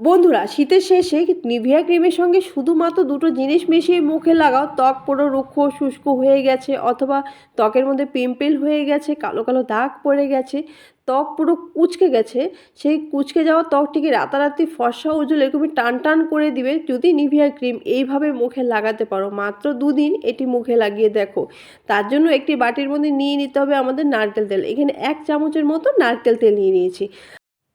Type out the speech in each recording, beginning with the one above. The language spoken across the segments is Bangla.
বন্ধুরা, শীতের শেষে নিভিয়া ক্রিমের সঙ্গে শুধুমাত্র দুটো জিনিস মিশিয়ে মুখে লাগাও। ত্বক পুরো রুক্ষ, শুষ্ক হয়ে গেছে, অথবা ত্বকের মধ্যে পিম্পল হয়ে গেছে, কালো কালো দাগ পড়ে গেছে, ত্বক পুরো কুচকে গেছে। সেই কুচকে যাওয়া ত্বকটিকে রাতারাতি ফর্সা উজ্জ্বল এরকমই টান টান করে দিবে যদি নিভিয়া ক্রিম এইভাবে মুখে লাগাতে পারো। মাত্র দুদিন এটি মুখে লাগিয়ে দেখো। তার জন্য একটি বাটির মধ্যে নিয়ে নিতে হবে আমাদের নারকেল তেল। এখানে এক চামচের মতো নারকেল তেল নিয়ে নিয়েছি।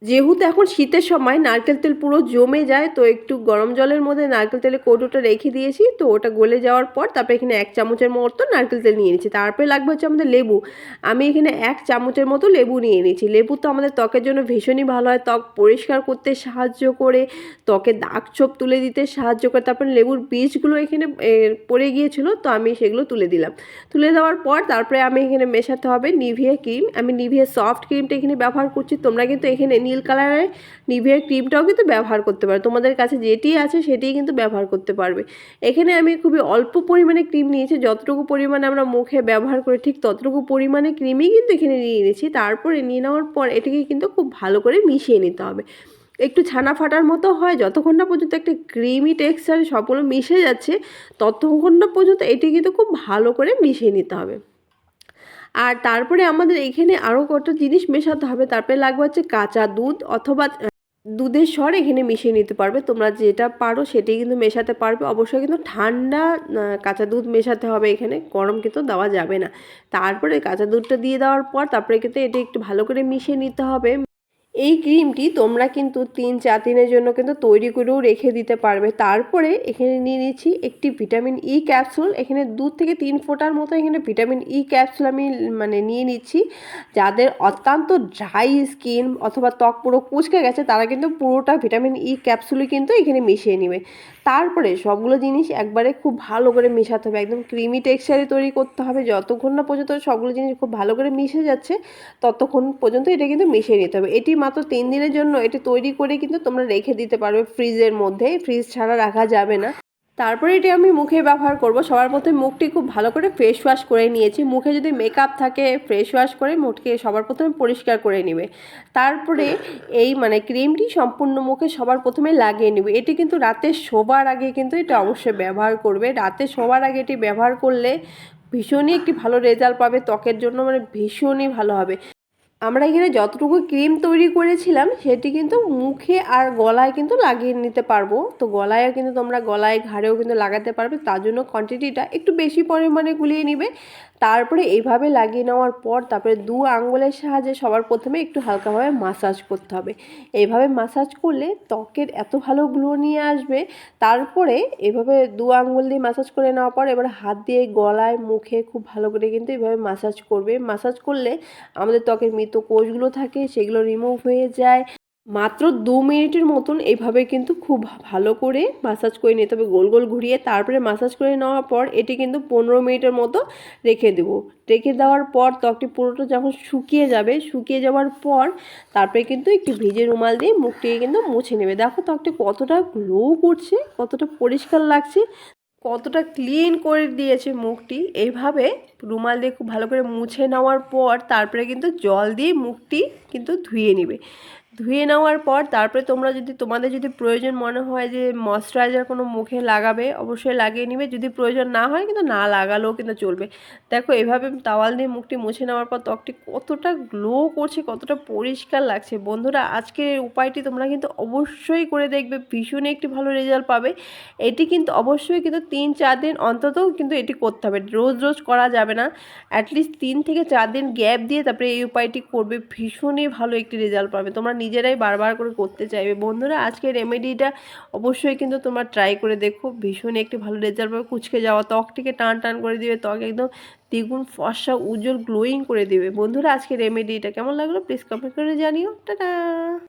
যেহেতু এখন শীতের সময়, নারকেল তেল পুরো জমে যায়, তো একটু গরম জলের মধ্যে নারকেল তেলের কৌটোটা রেখে দিয়েছি। তো ওটা গলে যাওয়ার পর তারপরে এখানে এক চামচের মতো নারকেল তেল নিয়ে নিচ্ছি তারপরে লাগবে হচ্ছে আমাদের লেবু। আমি এখানে এক চামচের মতো লেবু নিয়ে নিয়েছি। লেবু তো আমাদের ত্বকের জন্য ভীষণই ভালো হয়। ত্বক পরিষ্কার করতে সাহায্য করে ত্বকে দাগ ছোপ তুলে দিতে সাহায্য করে। তারপরে লেবুর বীজগুলো এখানে পড়ে গিয়েছিল, তো আমি সেগুলো তুলে দিলাম। তুলে দেওয়ার পর তারপরে আমি এখানে মেশাতে হবে নিভিয়া ক্রিম। আমি নিভিয়া সফট ক্রিমটা এখানে ব্যবহার করছি। তোমরা কিন্তু এখানে নীল কালারের নিভিয়া ক্রিমটাও কিন্তু ব্যবহার করতে পারো। তোমাদের কাছে যেটি আছে সেটিই কিন্তু ব্যবহার করতে পারবে। এখানে আমি খুবই অল্প পরিমাণে ক্রিম নিয়েছি, যতটুকু পরিমাণে আমরা মুখে ব্যবহার করি ঠিক ততটুকু পরিমাণে ক্রিমই কিন্তু এখানে নিয়ে নিয়েছি তারপরে নিয়ে নেওয়ার পর এটাকে কিন্তু খুব ভালো করে মিশিয়ে নিতে হবে। একটু ছানা ফাটার মতো হয়, যতক্ষণ না পর্যন্ত একটা ক্রিমি টেক্সচার সবগুলো মিশে যাচ্ছে, ততক্ষণ না পর্যন্ত এটি কিন্তু খুব ভালো করে মিশিয়ে নিতে হবে। আর তারপরে আমাদের এখানে আরও কত জিনিস মেশাতে হবে। তারপরে লাগবে হচ্ছে কাঁচা দুধ অথবা দুধের স্বর এখানে মিশিয়ে নিতে পারবে। তোমরা যেটা পারো সেটাই কিন্তু মেশাতে পারবে। অবশ্যই কিন্তু ঠান্ডা কাঁচা দুধ মেশাতে হবে এখানে। গরম কিন্তু দেওয়া যাবে না। তারপরে কাঁচা দুধটা দিয়ে দেওয়ার পর তারপরে কিন্তু এটা একটু ভালো করে মিশিয়ে নিতে হবে। এই ক্রিমটি তোমরা কিন্তু তিন চার দিনের জন্য কিন্তু তৈরি করেও রেখে দিতে পারবে। তারপরে এখানে নিয়ে নিচ্ছি একটি ভিটামিন ই ক্যাপসুল এখানে দু থেকে তিন ফোঁটার মতো এখানে ভিটামিন ই ক্যাপসুল আমি মানে নিয়ে নিচ্ছি। যাদের অত্যন্ত ড্রাই স্কিন অথবা ত্বক পুরো কুচকে গেছে, তারা কিন্তু পুরোটা ভিটামিন ই ক্যাপসুলই কিন্তু এখানে মিশিয়ে নেবে। তারপরে সবগুলো জিনিস একবারে খুব ভালো করে মেশাতে হবে। একদম ক্রিমি টেক্সচারে তৈরি করতে হবে। যতক্ষণ না পর্যন্ত সবগুলো জিনিস খুব ভালো করে মিশে যাচ্ছে, ততক্ষণ পর্যন্ত এটা কিন্তু মিশিয়ে নিতে হবে। এটি মাত্র তিন দিনের জন্য এটি তৈরি করে কিন্তু তোমরা রেখে দিতে পারবে ফ্রিজের মধ্যে। ফ্রিজ ছাড়া রাখা যাবে না। তারপরে এটি আমি মুখে ব্যবহার করব। সবার প্রথমে মুখটি খুব ভালো করে ফেস ওয়াশ করে নিয়েছি। মুখে যদি মেকআপ থাকে ফ্রেশ ওয়াশ করে মুখকে সবার প্রথমে পরিষ্কার করে নেবে। তারপরে এই মানে ক্রিমটি সম্পূর্ণ মুখে সবার প্রথমে লাগিয়ে নেবে। এটি কিন্তু রাতে শোবার আগে কিন্তু এটা অবশ্যই ব্যবহার করবে। রাতে শোবার আগে এটি ব্যবহার করলে ভীষণই একটি ভালো রেজাল্ট পাবে। ত্বকের জন্য মানে ভীষণই ভালো হবে। আমরা এখানে যতটুকু ক্রিম তৈরি করেছিলাম, সেটি কিন্তু মুখে আর গলায় কিন্তু লাগিয়ে নিতে পারব। তো গলায়ও কিন্তু তোমরা গলায় ঘাড়েও কিন্তু লাগাতে পারবে। তার জন্য কোয়ান্টিটিটা একটু বেশি পরিমাণে গুলিয়ে নিবে। তারপরে এইভাবে লাগিয়ে নেওয়ার পর তারপরে দু আঙ্গুলের সাহায্যে সবার প্রথমে একটু হালকাভাবে মাসাজ করতে হবে। এইভাবে মাসাজ করলে ত্বকের এত ভালো গ্লো নিয়ে আসবে। তারপরে এভাবে দু আঙ্গুল দিয়ে মাসাজ করে নেওয়ার পর এবার হাত দিয়ে গলায়, মুখে খুব ভালো করে কিন্তু এইভাবে মাসাজ করবে। মাসাজ করলে আমাদের ত্বকের মৃত কোষগুলো থাকে সেগুলো রিমুভ হয়ে যায়। মাত্র দু মিনিটের মতন এইভাবে কিন্তু খুব ভালো করে মাসাজ করে নিতে হবে, গোল গোল ঘুরিয়ে তারপরে মাসাজ করে নেওয়ার পর এটি কিন্তু পনেরো মিনিটের মতো রেখে দেবো। রেখে দেওয়ার পর ত্বকটি পুরোটা যখন শুকিয়ে যাবে, শুকিয়ে যাওয়ার পর তারপরে কিন্তু একটু ভিজে রুমাল দিয়ে মুখটিকে কিন্তু মুছে নেবে। দেখো ত্বকটি কতটা গ্লো করছে, কতটা পরিষ্কার লাগছে। কতটা ক্লিন করে দিয়েছে মুখটি। এইভাবে রুমাল দিয়ে খুব ভালো করে মুছে নেওয়ার পর তারপরে কিন্তু জল দিয়ে মুখটি কিন্তু ধুয়ে নেবে। ধুয়ে নেওয়ার পর তারপরে তোমরা যদি, তোমাদের যদি প্রয়োজন মনে হয় যে ময়শ্চারাইজার কোনো মুখে লাগাবে, অবশ্যই লাগিয়ে নিবে। যদি প্রয়োজন না হয় কিন্তু না লাগালেও কিন্তু চলবে। দেখো, এভাবে তাওয়াল দিয়ে মুখটি মুছে নেওয়ার পর ত্বকটি কতটা গ্লো করছে, কতটা পরিষ্কার লাগছে। বন্ধুরা, আজকের এই উপায়টি তোমরা কিন্তু অবশ্যই করে দেখবে। ভীষণই একটি ভালো রেজাল্ট পাবে। এটি কিন্তু অবশ্যই কিন্তু তিন, চার দিন অন্তত কিন্তু এটি করতে হবে। রোজ রোজ করা যাবে না। অ্যাটলিস্ট তিন থেকে চার দিন গ্যাপ দিয়ে তারপরে এই উপায়টি করবে। ভীষণই ভালো একটি রেজাল্ট পাবে। তোমরা নিজেরাই বারবার করে করতে চাইবে। বন্ধুরা আজকে রেমেডিটা অবশ্যই কিন্তু তোমার ট্রাই করে দেখো। ভীষণ একটি ভালো রেজাল্ট পাবে। কুচকে যাওয়া ত্বকটিকে টান টান করে দিবে। ত্বক একদম দ্বিগুণ ফর্সা, উজ্জ্বল গ্লোয়িং করে দেবে। বন্ধুরা আজকে রেমেডিটা কেমন লাগল? প্লিজ কমেন্ট করে জানিও। টাটা!